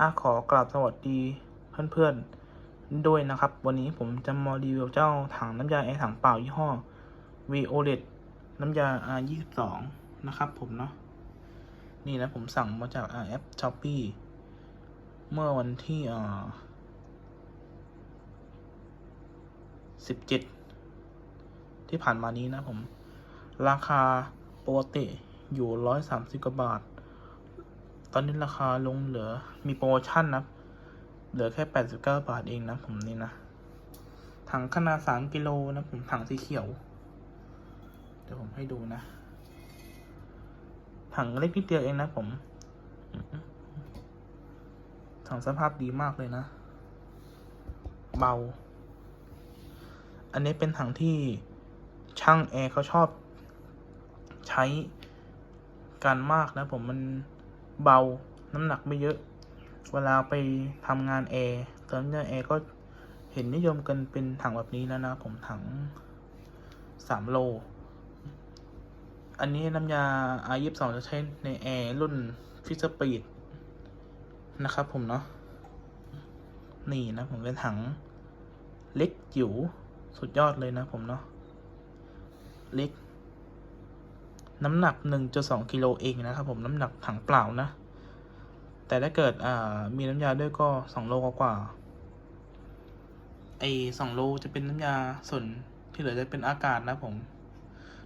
อาขอกราบสวัสดีเพื่อนๆ ด้วยนะครับ วันนี้ผมจะมารีวิวเจ้าถังน้ำยาแอร์ถังเปล่ายี่ห้อ Violet น้ำยา R22 นะครับผมเนาะนี่นะผมสั่งมาจากแอป Shopee เมื่อวันที่อ่า17ที่ผ่านมานี้นะผม ราคาปกติอยู่130กว่าบาท ตอนนี้ราคาลงเหลือมีโปรโมชั่นนะ เหลือแค่ 89 บาทเองนะผมนี่นะ ถังขนาด 3 กิโลนะผมถังสีเขียว เดี๋ยวผมให้ดูนะ ถังเล็กนิดเดียวเองนะผม ถังสภาพดีมากเลยนะ เบา อันนี้เป็นถังที่ช่างแอร์เขาชอบใช้กันมากนะผมมัน เบา น้ำหนักไม่เยอะ เวลาไปทำงานแอร์เติมน้ำยาแอร์ก็เห็นนิยมกันเป็นถังแบบนี้แล้วนะผมถังสามโล อันนี้น้ำยา R22 จะใช้ในแอร์รุ่นฟิสปีดนะครับผมเนาะ นี่นะผมเป็นถังเล็กจิ๋วสุดยอดเลยนะผมเนาะ เล็ก น้ำหนัก 1.2กิโลเองนะครับผมน้ำหนักถังเปล่านะ แต่ถ้าเกิดมีน้ำยาด้วยก็ 2 โลกว่าไอ้สองโลจะเป็นน้ำยาส่วนที่เหลือจะเป็นอากาศนะผม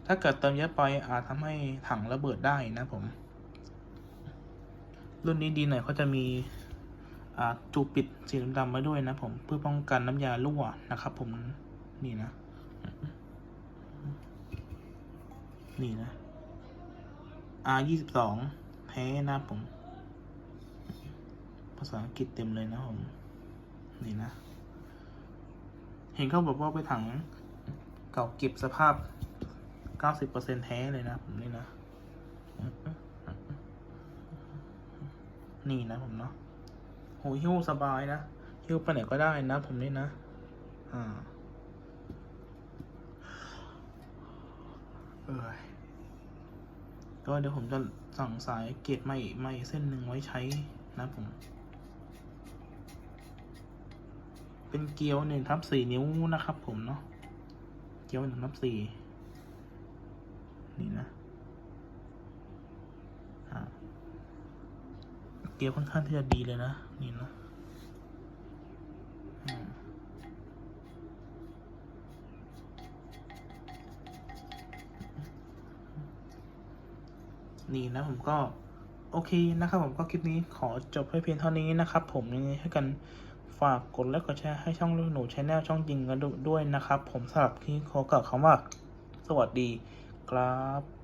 ถ้าเกิดเติมเยอะไปอาจทำให้ถังระเบิดได้นะผม รุ่นนี้ดีหน่อยเขาจะมีจูปิดสีดำๆไว้ด้วยนะผมเพื่อป้องกันน้ำยารั่วนะครับผมนี่นะ นี่นะ R ยี่สิบสองแท้นะผม ภาษาอังกฤษเต็มเลยนะผม นี่นะ เห็นเขาบอกว่าไปถังเก่าเก็บสภาพเก้าสิบเปอร์เซ็นแท้เลยนะผมนี่นะ นี่นะผมเนาะโหหิ้วสบายนะหิ้วไปไหนก็ได้นะผมนี่นะ อ่า เอ อก็เดี๋ยวผมจะสั่งสายเกตใหม่ใหม่เส้นหนึ่งไว้ใช้นะผม เป็นเกลียวหนึ่งทับสี่นิ้วนะครับ ผมเนาะ เกลียวหนึ่งทับสี่นี่นะเกลียวค่อนข้างที่จะดีเลยนะ นี่นะ นี่นะผมก็โอเคนะครับผมก็คลิปนี้ขอจบให้เพียงเท่านี้นะครับ ผมยังไงให้กันฝากกดไลค์กดแชร์ให้ช่องลูกหนูชแนลช่องจริงกันด้วยนะครับ ผมสำหรับที่ขอกล่าวคำว่า สวัสดีครับ